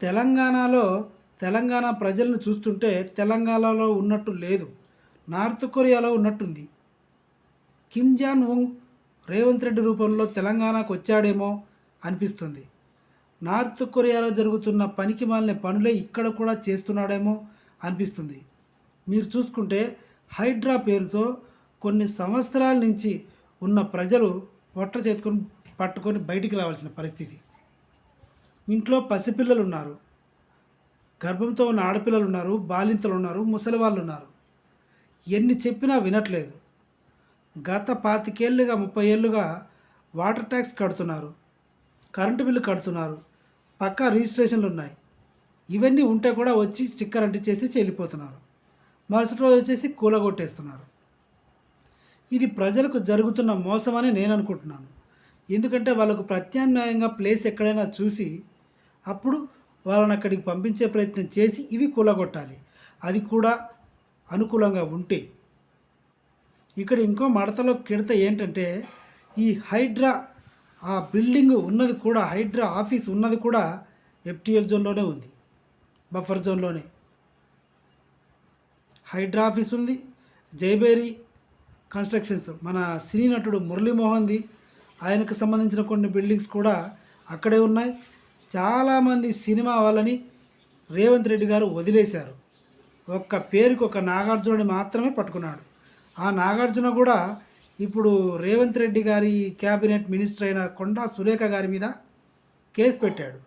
తెలంగాణలో తెలంగాణ ప్రజలను చూస్తుంటే తెలంగాణలో ఉన్నట్టు లేదు. నార్త్ కొరియాలో ఉన్నట్టుంది. Kim Jong Un Revanth Reddy రూపంలో తెలంగాణకు వచ్చాడేమో అనిపిస్తుంది. నార్త్ కొరియాలో జరుగుతున్న పనికి మాలిన పనులే ఇక్కడ కూడా చేస్తున్నాడేమో అనిపిస్తుంది. మీరు చూసుకుంటే హైడ్రా పేరుతో కొన్ని సంవత్సరాల నుంచి ఉన్న ప్రజలు పొట్ట చేతుకొని పట్టుకొని బయటికి రావాల్సిన పరిస్థితి. ఇంట్లో పసిపిల్లలు ఉన్నారు గర్భంతో ఉన్న ఆడపిల్లలు ఉన్నారు బాలింతలు ఉన్నారు ముసలి వాళ్ళు ఉన్నారు ఎన్ని చెప్పినా వినట్లేదు. గత పాతికేళ్ళుగా ముప్పై ఏళ్ళుగా వాటర్ ట్యాక్స్ కడుతున్నారు. కరెంటు బిల్లు కడుతున్నారు. పక్కా రిజిస్ట్రేషన్లు ఉన్నాయి ఇవన్నీ ఉంటే కూడా వచ్చి స్టిక్కర్ అంటించేసి చెల్లిపోతున్నారు. మరుసటి రోజు వచ్చేసి కూలగొట్టేస్తున్నారు. ఇది ప్రజలకు జరుగుతున్న మోసమని నేను అనుకుంటున్నాను ఎందుకంటే వాళ్ళకు ప్రత్యామ్నాయంగా ప్లేస్ ఎక్కడైనా చూసి అప్పుడు వాళ్ళని అక్కడికి పంపించే ప్రయత్నం చేసి ఇవి కూలగొట్టాలి. అది కూడా అనుకూలంగా ఉంటే. ఇక్కడ ఇంకో మడతలో కిడత ఏంటంటే ఈ హైడ్రా ఆ బిల్డింగ్ ఉన్నది కూడా హైడ్రా ఆఫీస్ ఉన్నది కూడా ఎఫ్టిఎల్ జోన్లోనే ఉంది. బఫర్ జోన్లోనే. హైడ్రా ఆఫీస్ ఉంది జైబేరి కన్స్ట్రక్షన్స్ మన సినీ నటుడు మురళీమోహన్ది ఆయనకు సంబంధించిన కొన్ని బిల్డింగ్స్ కూడా అక్కడే ఉన్నాయి. చాలామంది సినిమా వాళ్ళని రేవంత్ రెడ్డి గారు వదిలేశారు. ఒక్క పేరుకి ఒక నాగార్జునని మాత్రమే పట్టుకున్నాడు. ఆ నాగార్జున కూడా ఇప్పుడు రేవంత్ రెడ్డి గారి క్యాబినెట్ మినిస్టర్ అయిన కొండా సురేఖ గారి మీద కేసు పెట్టాడు.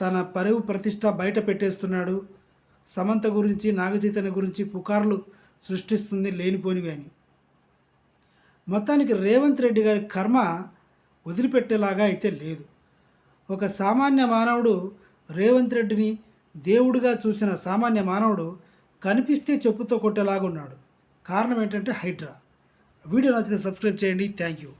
తన పరువు ప్రతిష్ట బయట పెట్టేస్తున్నాడు. సమంత గురించి నాగచైతన్య గురించి పుకార్లు సృష్టిస్తుంది లేనిపోనివి అని. మొత్తానికి రేవంత్ రెడ్డి గారి కర్మ వదిలిపెట్టేలాగా అయితే లేదు. ఒక సామాన్య మానవుడు రేవంత్ రెడ్డిని దేవుడిగా చూసిన సామాన్య మానవుడు కనిపిస్తే చెప్పుతో కొట్టేలాగా ఉన్నాడు కారణం ఏంటంటే హైడ్రా. వీడియో నచ్చితే సబ్స్క్రైబ్ చేయండి. Thank you.